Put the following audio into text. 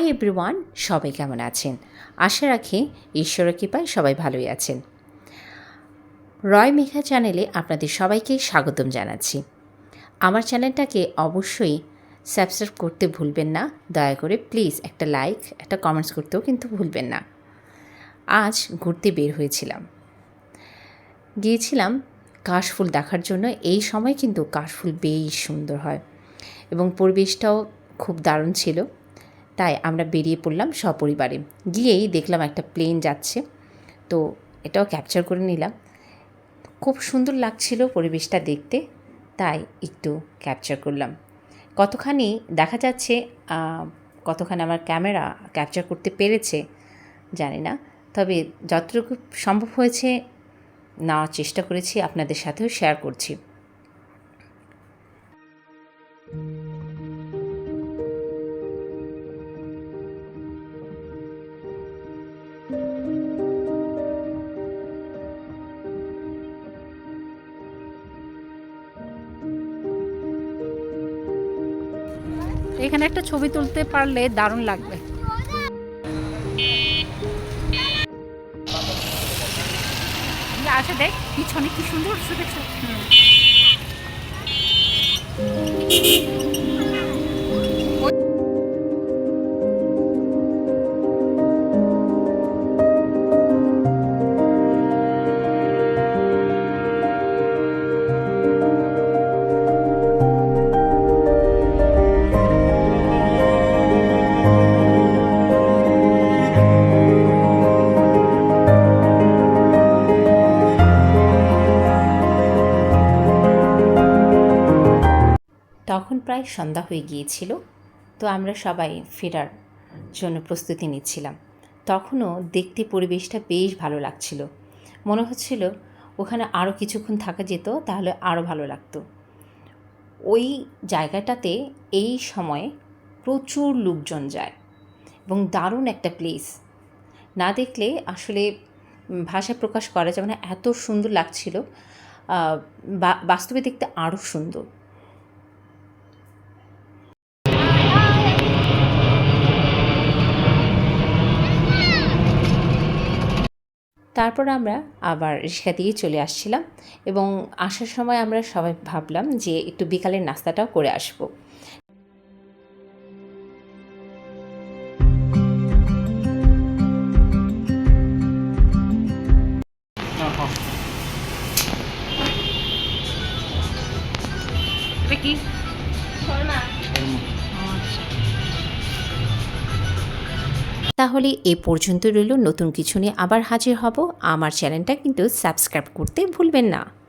Everyone সবাই কেমন আছেন? আশা রাখি ঈশ্বরের কৃপায় সবাই ভালোই আছেন। রয় মেঘা চ্যানেলে আপনাদের সবাইকে স্বাগতম জানাচ্ছি। আমার চ্যানেলটাকে অবশ্যই সাবস্ক্রাইব করতে ভুলবেন না। দয়া করে প্লিজ একটা লাইক, একটা কমেন্টস করতেও কিন্তু ভুলবেন না। আজ ঘুরতে বের হয়েছিলাম। গিয়েছিলাম কাশফুল দেখার জন্য। এই সময় কিন্তু কাশফুল বেশ সুন্দর হয় এবং পরিবেশটাও খুব দারুণ ছিল। তাই আমরা বেরিয়ে পড়লাম সপরিবারে। গিয়েই দেখলাম একটা প্লেন যাচ্ছে। তো এটাও ক্যাপচার করে নিলাম। খুব সুন্দর লাগছিল পরিবেশটা দেখতে, তাই একটু ক্যাপচার করলাম। কতখানি দেখা যাচ্ছে কতখানি আমার ক্যামেরা ক্যাপচার করতে পেরেছে, জানি না। তবে যতটুকু সম্ভব হয়েছে, নেওয়ার চেষ্টা করেছি, আপনাদের সাথেও শেয়ার করছি। এখানে একটা ছবি তুলতে পারলে দারুণ লাগবে। আছে দেখ পিছনে কি সুন্দর দেখছ তখন প্রায় সন্ধ্যা হয়ে গিয়েছিল, তো আমরা সবাই ফেরার জন্য প্রস্তুতি নিচ্ছিলাম। তখনও দেখতে পরিবেশটা বেশ ভালো লাগছিল। মনে হচ্ছিল ওখানে আরও কিছুক্ষণ থাকা যেত, তাহলে আরও ভালো লাগতো। ওই জায়গাটাতে এই সময়ে প্রচুর লোকজন যায় এবং দারুণ একটা প্লেস না দেখলে আসলে ভাষায় প্রকাশ করা যাবে না এত সুন্দর লাগছিল বাস্তবে দেখতে আরও সুন্দর। তারপর আমরা আবার রিক্সা দিয়ে চলে আসছিলাম এবং আসার সময় আমরা সবাই ভাবলাম যে একটু বিকালের নাস্তাটাও করে আসব। কি? তাহলে এ পর্যন্ত রইল। নতুন কিছু নিয়ে আবার হাজির হব। আমার চ্যানেলটা কিন্তু সাবস্ক্রাইব করতে ভুলবেন না।